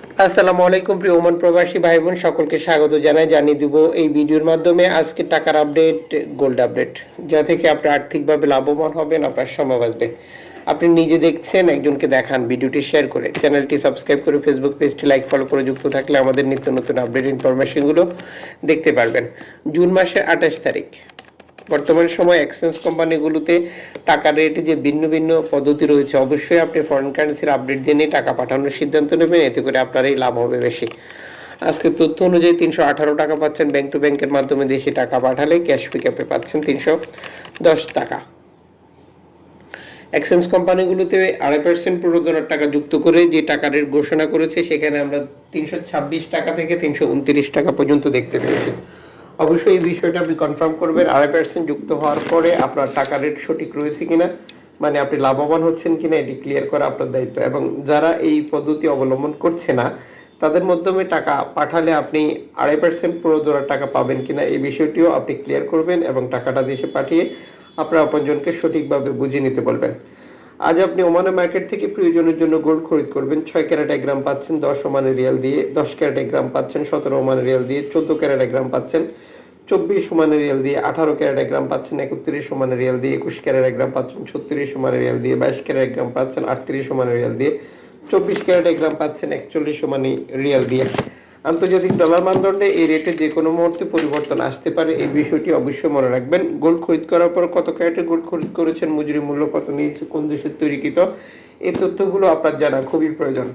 আসসালামু আলাইকুম প্রিয় ওমান প্রবাসী ভাই বোন সকলকে স্বাগত জানাই, জানিয়ে দিব এই ভিডিওর মাধ্যমে আজকে টাকার আপডেট গোল্ড আপডেট যা থেকে আপনি আর্থিকভাবে লাভবান হবেন, আপনার সময় বাঁচবে। আপনি নিজে দেখছেন, একজনকে দেখান, ভিডিওটি শেয়ার করে। চ্যানেলটি সাবস্ক্রাইব করে ফেসবুক পেজটি লাইক ফলো করে যুক্ত থাকলে আমাদের নিত্য নতুন আপডেট ইনফরমেশনগুলো দেখতে পারবেন। জুন মাসের আঠাশ তারিখ। বর্তমান সময় এক্সচেঞ্জ কোম্পানিগুলোতে টাকার রেটে যে ভিন্ন ভিন্ন পদ্ধতি রয়েছে, অবশ্যই আপনি ফরেন কারেন্সির আপডেট জেনে টাকা পাঠানোর সিদ্ধান্ত নেবেন, এতে করে আপনারই লাভ হবে বেশি। আজকে তথ্য অনুযায়ী তিনশো আঠারো টাকা পাচ্ছেন ব্যাংক টু ব্যাংকের মাধ্যমে দেশে টাকা পাঠালে ক্যাশ পিকআপে পাচ্ছেন তিনশো দশ টাকা। এক্সচেঞ্জ কোম্পানিগুলোতে আড়াই পার্সেন্ট প্রণোদনার টাকা যুক্ত করে যে টাকা রেট ঘোষণা করেছে, সেখানে আমরা তিনশো ছাব্বিশ টাকা থেকে তিনশো উনত্রিশ টাকা পর্যন্ত দেখতে পেয়েছি। অবশ্যই এই বিষয়টা আপনি কনফার্ম করবেন। আড়াই পার্সেন্ট যুক্ত হওয়ার পরে আপনার টাকা রেট সঠিক রয়েছে কিনা মানে আপনি লাভবান হচ্ছেন কিনা, এটি ক্লিয়ার করা আপনার দায়িত্ব। এবং যারা এই পদ্ধতি অবলম্বন করছে না, তাদের মাধ্যমে টাকা পাঠালে আপনি আড়াই পার্সেন্ট পুরো প্রণোদনার টাকা পাবেন কিনা, এই বিষয়টিও আপনি ক্লিয়ার করবেন এবং টাকাটা দেশে পাঠিয়ে আপনার আপনজনকে সঠিকভাবে বুঝিয়ে নিতে বলবেন। আজ আপনি ওমানের মার্কেট থেকে প্রয়োজনের জন্য গোল্ড খরিদ করবেন। ছয় ক্যারেট এক গ্রাম পাচ্ছেন, দশ ওমানের রিয়াল দিয়ে, দশ ক্যারেট এক গ্রাম পাচ্ছেন, সতেরো ওমানের রিয়াল দিয়ে, চোদ্দ ক্যারেট এক গ্রাম পাচ্ছেন, চব্বিশ ওমানের রিয়াল দিয়ে, আঠারো ক্যারেট এক গ্রাম পাচ্ছেন, একত্রিশ ওমানের রিয়াল দিয়ে, একুশ ক্যারেট এক গ্রাম পাচ্ছেন, ছত্রিশ ওমানের রিয়াল দিয়ে, বাইশ ক্যারেট এক গ্রাম পাচ্ছেন, আটত্রিশ ওমানের রিয়াল দিয়ে, চব্বিশ ক্যারেট এক গ্রাম পাচ্ছেন, একচল্লিশ ওমানি রিয়াল দিয়ে। আন্তর্জাতিক ডলার মানদণ্ডে এই রেটে যে কোনো মুহূর্তে পরিবর্তন আসতে পারে, এই বিষয়টি অবশ্যই মনে রাখবেন। গোল্ড খরিদ করার পর কত ক্যারেটে গোল্ড খরিদ করেছেন, মজুরি মূল্য কত নিয়েছে কোন দেশের তৈরিকৃত? এই তথ্যগুলো আপনার জানা খুবই প্রয়োজন।